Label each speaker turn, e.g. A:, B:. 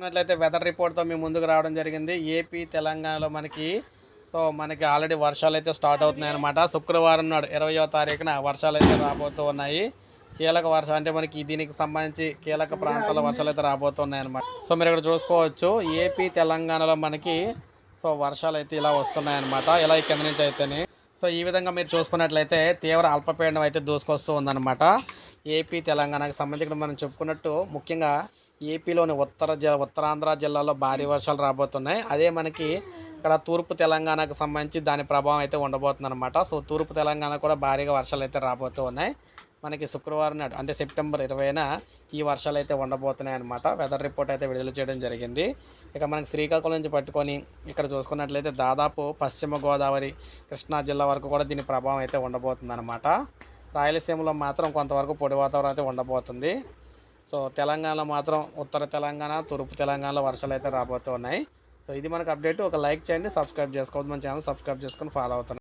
A: చూసుకున్నట్లయితే వెదర్ రిపోర్ట్తో మేము ముందుకు రావడం జరిగింది. ఏపీ తెలంగాణలో మనకి సో మనకి ఆల్రెడీ వర్షాలు అయితే స్టార్ట్ అవుతున్నాయి అనమాట శుక్రవారం నాడు ఇరవయో తారీఖున వర్షాలు అయితే రాబోతూ ఉన్నాయి. కీలక వర్షం అంటే మనకి దీనికి సంబంధించి కీలక ప్రాంతాల్లో వర్షాలు అయితే రాబోతున్నాయి అనమాట సో మీరు ఇక్కడ చూసుకోవచ్చు ఏపీ తెలంగాణలో మనకి సో వర్షాలు అయితే ఇలా వస్తున్నాయి అనమాట ఇలా ఈ కింద నుంచి అయితేనే. సో ఈ విధంగా మీరు చూసుకున్నట్లయితే తీవ్ర అల్పపీడనం అయితే దూసుకొస్తూ ఉందన్నమాట. ఏపీ తెలంగాణకు సంబంధించి మనం చెప్పుకున్నట్టు ముఖ్యంగా ఏపీలోని ఉత్తర జి ఉత్తరాంధ్ర జిల్లాలో భారీ వర్షాలు రాబోతున్నాయి. అదే మనకి ఇక్కడ తూర్పు తెలంగాణకు సంబంధించి దాని ప్రభావం అయితే ఉండబోతుంది అనమాట సో తూర్పు తెలంగాణ కూడా భారీగా వర్షాలు అయితే రాబోతూ ఉన్నాయి మనకి శుక్రవారం నాడు అంటే సెప్టెంబర్ ఇరవైన ఈ వర్షాలు అయితే ఉండబోతున్నాయి అనమాట వెదర్ రిపోర్ట్ అయితే విడుదల చేయడం జరిగింది. ఇక మనకి శ్రీకాకుళం నుంచి పట్టుకొని ఇక్కడ చూసుకున్నట్లయితే దాదాపు పశ్చిమ గోదావరి కృష్ణా జిల్లా వరకు కూడా దీని ప్రభావం అయితే ఉండబోతుంది అనమాట రాయలసీమలో మాత్రం కొంతవరకు పొడి వాతావరణం అయితే ఉండబోతుంది. సో తెలంగాణలో మాత్రం ఉత్తర తెలంగాణ తూర్పు తెలంగాణలో వర్షాలు అయితే రాబోతున్నాయి సో ఇది మనకు అప్డేట్. ఒక లైక్ చేయండి సబ్స్క్రైబ్ చేసుకోవద్దు. మన ఛానల్ సబ్స్క్రైబ్ చేసుకొని ఫాలో అవుతున్నాం